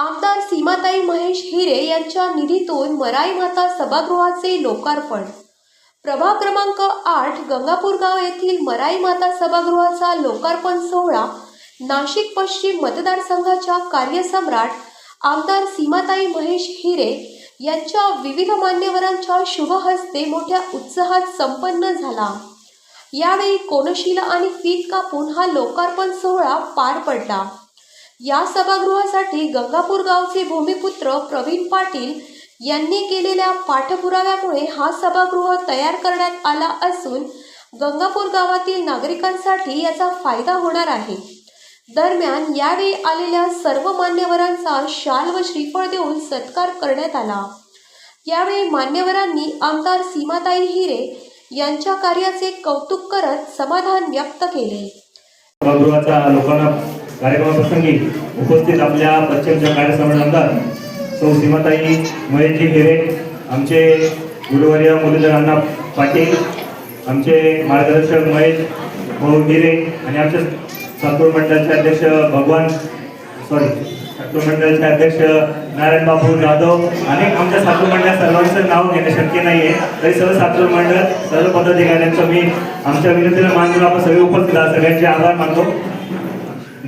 आमदार सीमाताई महेश हिरे यांच्या निधीतून मराई माता सभागृहाचे लोकार्पण. प्रभाग क्रमांक आठ गंगापूर गाव येथील मराई माता सभागृहाचा लोकार्पण सोहळा नाशिक पश्चिम मतदारसंघाच्या कार्यसम्राट आमदार सीमाताई महेश हिरे यांच्या विविध मान्यवरांच्या शुभ हस्ते मोठ्या उत्साहात संपन्न झाला. यावेळी कोनशिला आणि फीत कापून हा लोकार्पण सोहळा पार पडला. या सभागृहासाठी गंगापूर गावचे भूमिपुत्र प्रवीण पाटील यांनी केलेल्या पाठपुराव्यामुळे हा सभागृह तयार करण्यात आला असून गंगापूर गावातील नागरिकांसाठी याचा फायदा होणार आहे. दरम्यान यावेळी आलेल्या सर्व मान्यवरांचा शाल व श्रीफळ देऊन सत्कार करण्यात आला. यावेळी मान्यवरांनी आमदार सीमाताई हिरे यांच्या कार्याचे कौतुक करत समाधान व्यक्त केले. सभागृहाचा लोकांना कार्यक्रमाप्रसंगी उपस्थित आपल्या पश्चिमच्या कार्यसम्राट आमदार सौ सीमाताई महेशजी हिरे आमचे गुरुवर्य मुरलीधर अण्णा पाटील आमचे मार्गदर्शक महेश भाऊ हिरे आणि आमचे सातूर मंडळाचे अध्यक्ष भगवान सॉरी सातूर मंडळाचे अध्यक्ष नारायण बापू जाधव आणि आमच्या सातूर मंडळ सर्वांचं नाव घेणं शक्य नाही आहे तरी सर्व सातूर मंडळ सर्व पदाधिकाऱ्यांचं मी आमच्या विनंतीला मान देऊन आपण सगळे उपस्थित आहात. सगळ्यांचे आभार मानतो.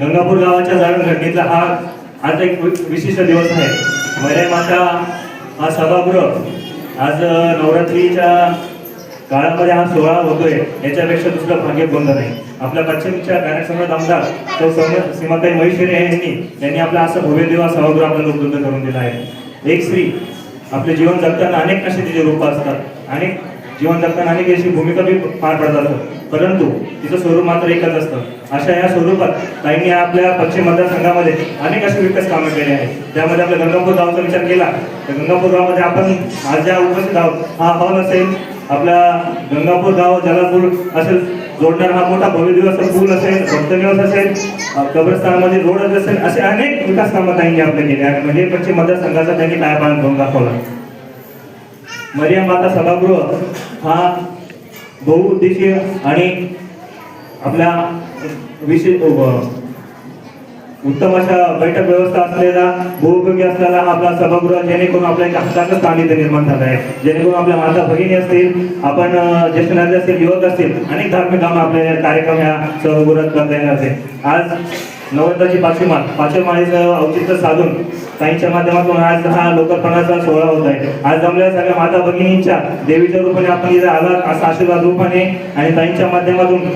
गंगापूर गावाच्या जडणघडणीचा हा आज एक विशिष्ट दिवस आहे. मर्या माता हा सभागृह आज नवरात्रीच्या काळामध्ये हा सोहळा होतोय. याच्यापेक्षा दुसरं भाग्य बंद नाही. आपल्या पश्चिमच्या कार्यसम्राट आमदार तो सम- सीमाताई महेश्वरी यांनी त्यांनी आपला असं भव्य दिवा सभागृह आपल्याला उपलब्ध करून दिला आहे. एक स्त्री आपले जीवन जगताना अनेक अशी तिचे रूपं असतात अनेक जीवन जगताना अनेक अशी भूमिका बी पार पडत परंतु तिचं स्वरूप मात्र एकच असतं. अशा या स्वरूपात ताईंनी आपल्या पश्चिम मतदारसंघामध्ये अनेक असे विकास कामं केले आहेत. त्यामध्ये आपल्या गंगापूर गावचा विचार केला तर गंगापूर गावामध्ये आपण आज ज्या उपस्थित आहोत हा हॉल असेल आपला गंगापूर गाव जलापूर असेल जोडणार हा मोठा भव्य दिवस पूल असेल भक्तनिवास असेल कब्रस्थानामध्ये रोड असेल असे अनेक विकास कामं त्यांनी आपल्या केले आहेत. म्हणजे पश्चिम मतदारसंघाचा त्यांनी पायापालन करून दाखवला. मरियम माता सभागृह हा बहुउद्देशीय आणि आपल्या विशेष उत्तम अशा बैठक व्यवस्था असलेला बहुउपयोगी असलेला हा आपला सभागृह जेणेकरून आपल्या एक हक्काचं स्थान इथे निर्माण झालं आहे. जेणेकरून आपल्या माता भगिनी असतील आपण ज्येष्ठ नागरिक असतील युवक असतील अनेक धार्मिक कामं आपले कार्यक्रम या सभागृहात करता येणार आज नवरात्राची पाचवी माळ पाचव्या माळेचं औचित्य साधून ताईंच्या माध्यमातून आज हा लोकर्पणाचा सोहळा होत आहे. आज जमल्या सगळ्या माता भगिनींच्या देवीच्या रूपाने आपण इथे आला असा आशीर्वाद रूपाने आणि ताईंच्या माध्यमातून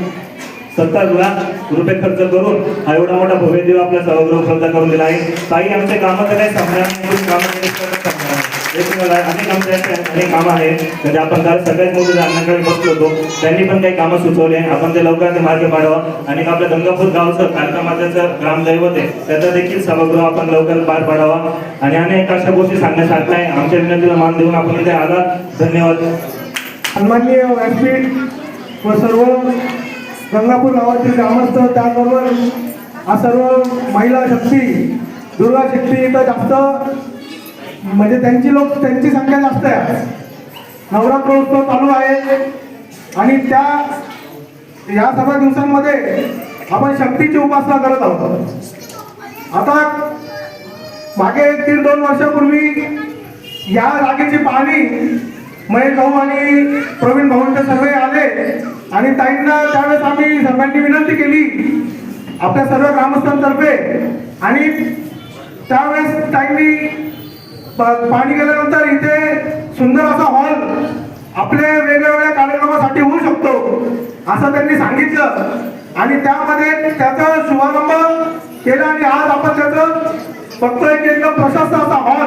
सत्तर लाख रुपये खर्च करून हा एवढा मोठा भव्य देव आपल्या सभागृह उपलब्ध करून दिला आहे. ताई आमच्या कामाचं काही संपणार नाही. अनेक आमच्या अनेक कामं आहेत. म्हणजे आपण काल सगळ्यात मोठे अण्णाकडे बसलो होतो. त्यांनी पण काही कामं सुचवले आपण ते लवकरात ते मार्ग पाडावं. आणि आपलं गंगापूर गावचं कार्यक्रमाचं ग्रामदैवत आहे त्याचा देखील सभागृह आपण लवकर पार पाडावा. आणि अनेक अशा गोष्टी सांगण्यासारख्या आहे आमच्या विनंतीला मान देऊन आपण इथे आला. धन्यवाद. सन्माननीय व्यासपीठ व सर्व गंगापूर गावातील ग्रामस्थ त्याचबरोबर हा सर्व महिला शक्ती दुर्गा शक्ती इथं जास्त म्हणजे त्यांची लोक त्यांची संख्या जास्त आहे नवरात्रोत्सव चालू आहे. आणि त्या या सगळ्या दिवसांमध्ये आपण शक्तीची उपासना करत आहोत. आता मागे दीड दोन वर्षापूर्वी या जागेची पाहणी महेश भाऊ आणि प्रवीण भाऊंचे सर्वे आले. आणि ताईंना त्यावेळेस आम्ही सर्वांनी विनंती केली आपल्या सर्व ग्रामस्थांतर्फे. आणि त्यावेळेस ताईंनी पाणी गेल्यानंतर इथे सुंदर असा हॉल आपल्या वेगवेगळ्या कार्यक्रमासाठी होऊ शकतो असं त्यांनी सांगितलं. आणि त्यामध्ये त्याचा शुभारंभ केला आणि आज आपण त्याचं फक्त एक एकदम प्रशस्त असा हॉल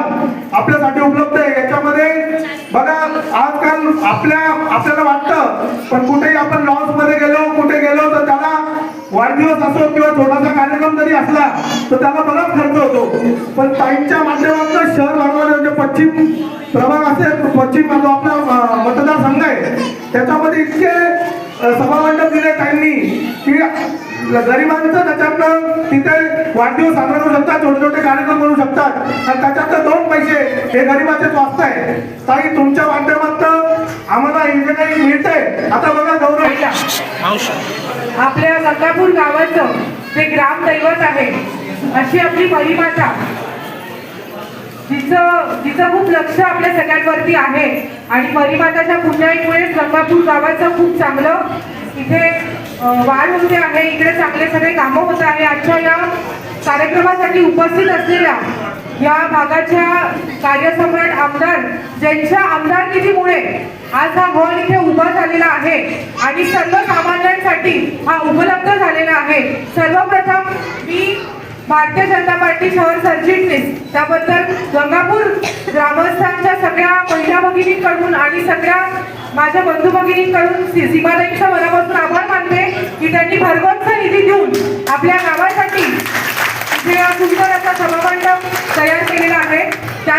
आपल्यासाठी उपलब्ध आहे. याच्यामध्ये बघा आजकाल आपल्या आपल्याला वाटतं पण कुठेही आपण लॉन्समध्ये गेलो कुठे गेलो तर वाढदिवस असो किंवा छोटासा कार्यक्रम जरी असला तर त्याला बराच खर्च होतो. पण ताईंच्या माध्यमातून शहर भागामध्ये म्हणजे पश्चिम प्रभाग असेल पश्चिम जो आपला मतदारसंघ आहे त्याच्यामध्ये इतके सभामंडप दिले ताईंनी की गरिबांचं त्याच्यातनं तिथे वाढदिवस साजरा करू शकतात छोटे छोटे कार्यक्रम करू शकतात. आणि त्याच्यातनं दोन पैसे हे गरिबाचे वाचत आहे. ताई तुमच्या माध्यमातून आम्हाला हे काही मिळतंय. आता बघा गौरव. आपल्या गंगापूर गावाचं जे ग्रामदैवत आहे. अशी आपली परिमाता जिचं जिचं खूप लक्ष आपल्या सगळ्यांवरती आहे. आणि मरीमाताच्या पुण्याईमुळे गंगापूर गावाचं खूप चांगलं इथे वाढ होते आहे. इकडे चांगले सगळे कामं होत आहे. आजच्या या कार्यक्रमासाठी उपस्थित असलेल्या या भागाच्या कार्यसम्राट आमदार ज्यांच्या आमदारकीमुळे आज हा हॉल इथे उभा झालेला आहे आणि सर्वसामान्यांसाठी हा उपलब्ध झालेला आहे. सर्वप्रथम मी भारतीय जनता पार्टी शहर सरचिटणीस. त्याबद्दल गंगापूर ग्रामस्थांच्या सगळ्या महिला भगिनींकडून आणि सगळ्या माझ्या बंधू भगिनींकडून सी- मनापासून आभार मानते की त्यांनी भरगच्च निधी देऊन आपल्या गावासाठी हा सुंदर असा सभामंडप तयार केलेला आहे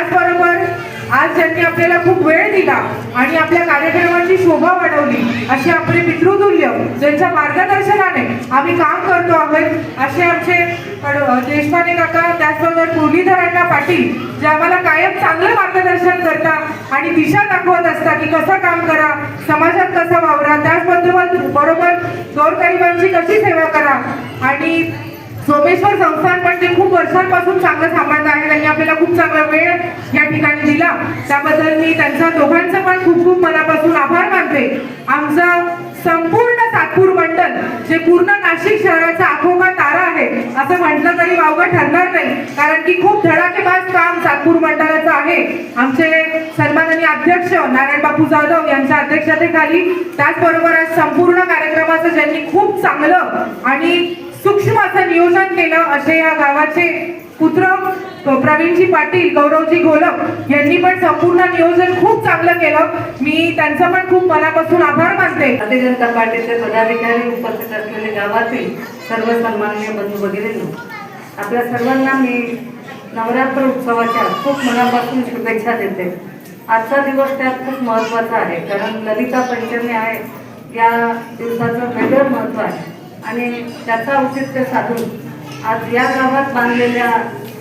त्याचबरोबर आज ज्यांनी आपल्याला खूप वेळ दिला आणि आपल्या कार्यक्रमाची शोभा वाढवली असे आपले पितृतुल्य ज्यांच्या मार्गदर्शनाने आम्ही काम करतो आहोत असे आमचे देशपाने काका त्याचबरोबर मुरलीधरांना पाटील जे आम्हाला कायम चांगलं मार्गदर्शन करतात आणि दिशा दाखवत असतात की कसं काम करा समाजात कसं वावरा त्याचबरोबर बरोबर गोरगरिबांची कशी सेवा करा आणि सोमेश्वर संस्थान पण ते खूप वर्षांपासून चांगलं सांभाळत आहे त्यांनी आपल्याला खूप चांगला वेळ या ठिकाणी दिला. त्याबद्दल मी त्यांच्या दोघांचं पण खूप खूप मनापासून आभार मानते. आमचं संपूर्ण सातपूर मंडल जे पूर्ण नाशिक शहराचा आखोखा तारा आहे असं म्हटलं तरी वावगं ठरणार नाही. कारण की खूप धडाकेबाज काम सातपूर मंडळाचं आहे. आमचे सन्माननीय अध्यक्ष नारायण बापू जाधव यांच्या अध्यक्षतेखाली त्याचबरोबर आज संपूर्ण कार्यक्रमाचं ज्यांनी खूप चांगलं आणि सूक्ष्म असं नियोजन केलं असे या गावाचे पुत्र प्रवीणजी पाटील गौरवजी घोलप यांनी पण संपूर्ण नियोजन खूप चांगलं केलं. मी त्यांचं पण खूप मनापासून आभार मानते. भारतीय जनता पार्टीचे पदाधिकारी उपस्थित असलेले गावातील सर्व सन्माननीय बंधू वगैरे आपल्या सर्वांना मी नवरात्र उत्सवाच्या खूप मनापासून शुभेच्छा देते. आजचा दिवस त्यात खूप महत्त्वाचा आहे कारण ललिता पंचमी आहे. या दिवसाचं वेगळं महत्त्व आहे. आणि त्याचं औचित्य साधून आज या गावात बांधलेल्या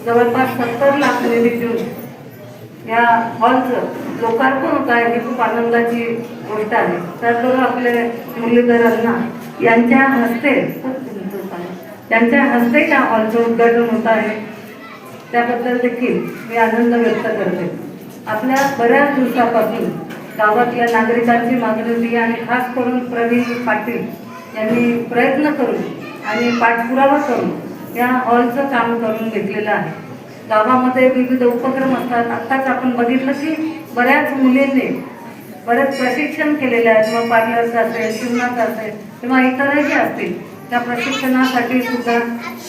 जवळपास सत्तर लाख निधीतून या हॉलचं लोकार्पण होत आहे ही खूप आनंदाची गोष्ट आहे. त्याचबरोबर आपले मुरलीधरांना यांच्या हस्ते त्यांच्या हस्ते या हॉलचं उद्घाटन होत आहे. त्याबद्दल देखील मी आनंद व्यक्त करते. आपल्या बऱ्याच दिवसापासून गावातल्या नागरिकांची मागणी होती आणि खास करून प्रवीण पाटील यांनी प्रयत्न करून आणि पाठपुरावा करून या हॉलचं काम करून घेतलेलं आहे. गावामध्ये विविध उपक्रम असतात. आत्ताच आपण बघितलं की बऱ्याच मुलींनी बरेच प्रशिक्षण केलेले आहेत. मग पार्लरचं असेल शिवणाचं असेल किंवा इतरही असतील त्या प्रशिक्षणासाठी सुद्धा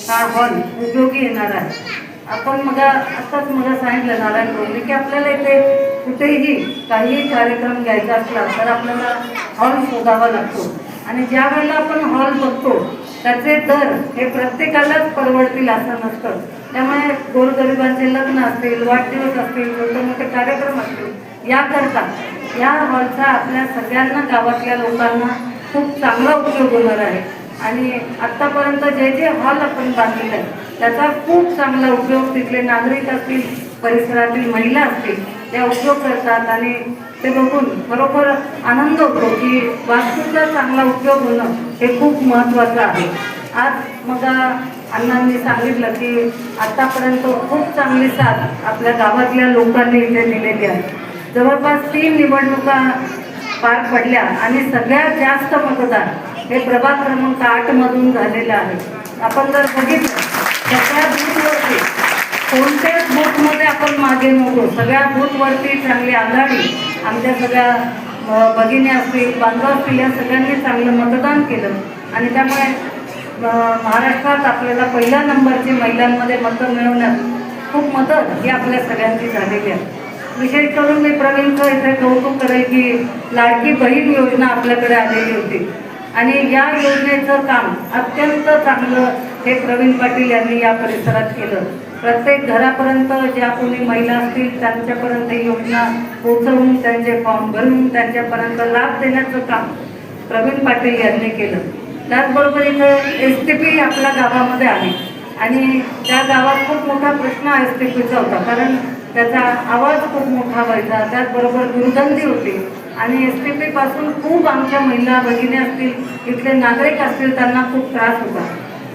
हा हॉल उपयोगी येणार आहे. आपण मग आत्ताच मला सांगितलं नारायण बोलले की आपल्याला इथे कुठेही काहीही कार्यक्रम घ्यायचा असला तर आपल्याला हॉल शोधावा लागतो. आणि ज्या वेळेला आपण हॉल बघतो त्याचे दर हे प्रत्येकालाच परवडतील असं नसतं. त्यामुळे गोरगरिबांचे लग्न असतील वाढदिवस असतील मोठे मोठे कार्यक्रम असतील याकरता या हॉलचा आपल्या सगळ्यांना गावातल्या लोकांना खूप चांगला उपयोग होणार आहे. आणि आत्तापर्यंत जे जे हॉल आपण बांधलेले आहे त्याचा खूप चांगला उपयोग तिथले नागरिक असतील परिसरातील महिला असतील त्या उपयोग करतात आणि ते बघून बरोबर आनंद होतो की वास्तूचा चांगला उपयोग होणं हे खूप महत्त्वाचं आहे. आज मग अण्णांनी सांगितलं की आतापर्यंत खूप चांगली साथ आपल्या गावातल्या लोकांनी इथे दिलेली आहे. जवळपास तीन निवडणुका पार पडल्या आणि सगळ्यात जास्त मतदान हे प्रभाग क्रमांक आठमधून झालेलं आहे. आपण जर बघितलं सगळ्या बूथवरती कोणत्याच बूथमध्ये आपण मागे नव्हतो सगळ्या बूथवरती चांगली आघाडी आमच्या सगळ्या भगिनी असतील बांधव असतील या सगळ्यांनी चांगलं मतदान केलं. आणि त्यामुळे महाराष्ट्रात आपल्याला पहिल्या नंबरची महिलांमध्ये मतं मिळवण्यात खूप मदत ही आपल्या सगळ्यांची झालेली आहे. विशेष करून मी प्रवीणचं इथे कौतुक करेल की लाडकी बहीण योजना आपल्याकडे आलेली होती. आणि या योजनेचं काम अत्यंत चांगलं हे प्रवीण पाटील यांनी या परिसरात केलं. प्रत्येक घरापर्यंत ज्या कोणी महिला असतील त्यांच्यापर्यंत योजना पोहोचवून त्यांचे फॉर्म भरून त्यांच्यापर्यंत लाभ देण्याचं काम प्रवीण पाटील यांनी केलं. त्याचबरोबर इथं एस टी पी आपल्या गावामध्ये आहे. आणि त्या गावात खूप मोठा प्रश्न एस टी पीचा होता कारण त्याचा आवाज खूप मोठा व्हायचा. त्याचबरोबर दुर्गंधी होती. आणि एस टी पीपासून खूप आमच्या महिला भगिनी असतील इथले नागरिक असतील त्यांना खूप त्रास होता.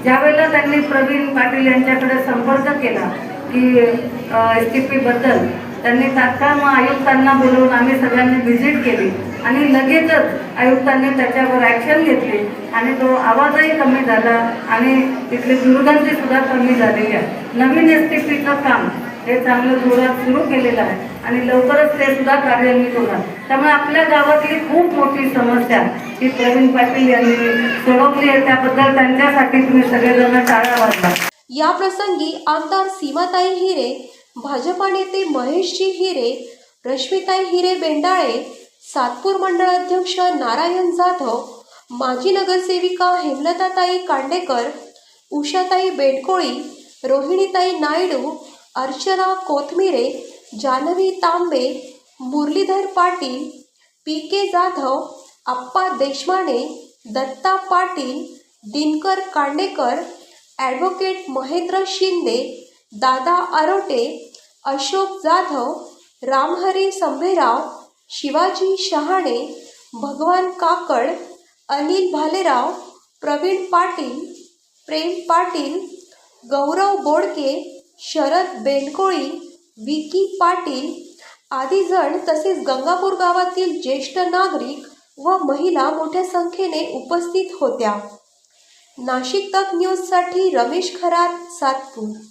ज्यावेळेला त्यांनी प्रवीण पाटील यांच्याकडे संपर्क केला की एस टी पीबद्दल त्यांनी तात्काळ मग आयुक्तांना बोलवून आम्ही सगळ्यांनी व्हिजिट केली. आणि लगेचच आयुक्तांनी त्याच्यावर ॲक्शन घेतली आणि तो आवाजही कमी झाला आणि तिथली दुर्गंधीसुद्धा कमी झालेली आहे. नवीन एस टी पीचं काम हे चांगलं जोरात सुरू केलेलं आहे. आणि लवकरच ते सुद्धा कार्यान्वित होणार. त्यामुळे आपल्या गावातली खूप मोठी समस्या ही प्रवीण पाटील यांनी सोडवली आहे. त्याबद्दल त्यांच्यासाठी तुम्ही सगळेजण टाळा वाजला या प्रसंगी आमदार सीमाताई हिरे भाजपा नेते महेशजी हिरे रश्मिताई हिरे बेंडाळे सातपूर मंडळ अध्यक्ष नारायण जाधव माजी नगरसेविका हेमलताताई कांडेकर उषाताई बेडकोळी रोहिणीताई Naidu Archana Kothmire Janhavi Tambe Muralidhar Patil P K Jadhav Appa Deshmane Datta Patil Dinkar Kandekar advocate Mahendra Shinde Dada Arote Ashok Jadhav Ramhari Sambherao Shivaji Shahane Bhagwan Kakad Anil Bhalerao Pravin Patil Prem Patil Gaurav Bodke Sharad Benkoli Vicky Patil आदी जण तसेच गंगापूर गावातील ज्येष्ठ नागरिक व महिला मोठ्या संख्येने उपस्थित होत्या. नाशिक तक न्यूजसाठी रमेश खरात सातपूर.